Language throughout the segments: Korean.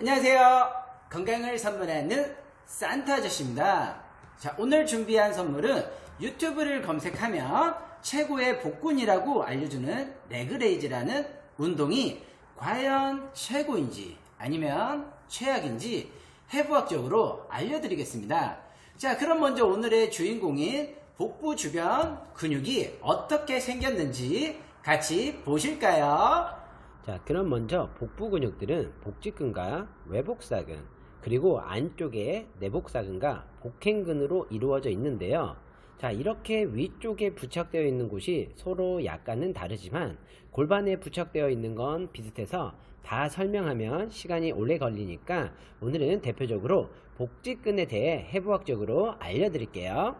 안녕하세요. 건강을 선물하는 산타 아저씨입니다. 자, 오늘 준비한 선물은 유튜브를 검색하면 최고의 복근이라고 알려주는 레그레이즈라는 운동이 과연 최고인지 아니면 최악인지 해부학적으로 알려드리겠습니다. 자, 그럼 먼저 오늘의 주인공인 복부 주변 근육이 어떻게 생겼는지 같이 보실까요? 자, 그럼 먼저 복부 근육들은 복직근과 외복사근, 그리고 안쪽에 내복사근과 복행근으로 이루어져 있는데요. 자, 이렇게 위쪽에 부착되어 있는 곳이 서로 약간은 다르지만 골반에 부착되어 있는 건 비슷해서 다 설명하면 시간이 오래 걸리니까 오늘은 대표적으로 복직근에 대해 해부학적으로 알려드릴게요.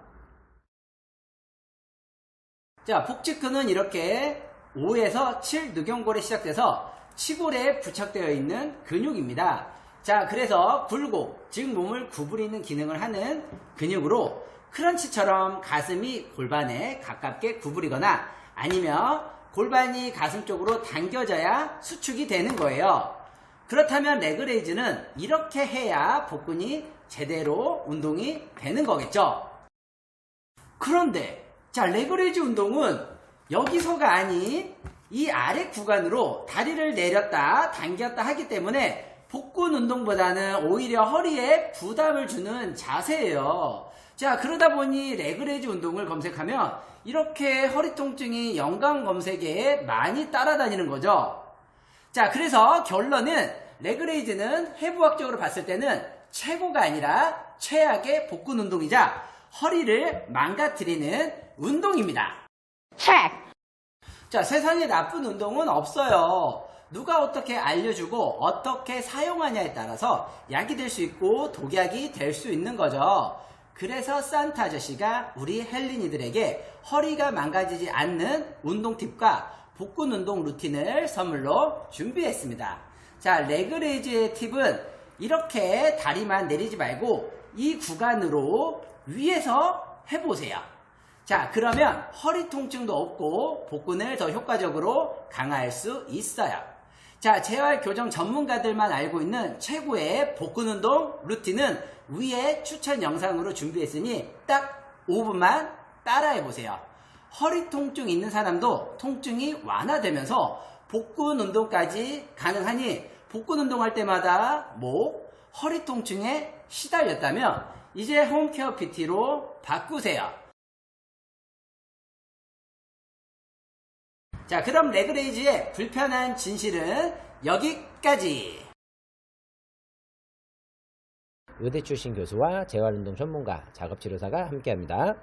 자, 복직근은 이렇게 5에서 7 누경골에 시작돼서 치골에 부착되어 있는 근육입니다. 자, 그래서 굴곡, 즉 몸을 구부리는 기능을 하는 근육으로 크런치처럼 가슴이 골반에 가깝게 구부리거나 아니면 골반이 가슴 쪽으로 당겨져야 수축이 되는 거예요. 그렇다면 레그레이즈는 이렇게 해야 복근이 제대로 운동이 되는 거겠죠. 그런데 자 레그레이즈 운동은 여기서가 아닌 이 아래 구간으로 다리를 내렸다 당겼다 하기 때문에 복근 운동보다는 오히려 허리에 부담을 주는 자세예요. 자 그러다 보니 레그레이즈 운동을 검색하면 이렇게 허리 통증이 연관 검색에 많이 따라다니는 거죠. 자, 그래서 결론은 레그레이즈는 해부학적으로 봤을 때는 최고가 아니라 최악의 복근 운동이자 허리를 망가뜨리는 운동입니다. 자, 세상에 나쁜 운동은 없어요. 누가 어떻게 알려주고 어떻게 사용하냐에 따라서 약이 될 수 있고 독약이 될 수 있는 거죠. 그래서 산타 아저씨가 우리 헬린이들에게 허리가 망가지지 않는 운동 팁과 복근 운동 루틴을 선물로 준비했습니다. 자, 레그레이즈의 팁은 이렇게 다리만 내리지 말고 이 구간으로 위에서 해보세요. 자, 그러면 허리 통증도 없고 복근을 더 효과적으로 강화할 수 있어요. 자, 재활 교정 전문가들만 알고 있는 최고의 복근 운동 루틴은 위에 추천 영상으로 준비했으니 딱 5분만 따라해 보세요. 허리 통증 있는 사람도 통증이 완화되면서 복근 운동까지 가능하니 복근 운동할 때마다 목, 허리 통증에 시달렸다면 이제 홈케어 PT로 바꾸세요. 자, 그럼 레그레이지의 불편한 진실은 여기까지. 의대 출신 교수와 재활운동 전문가, 작업치료사가 함께합니다.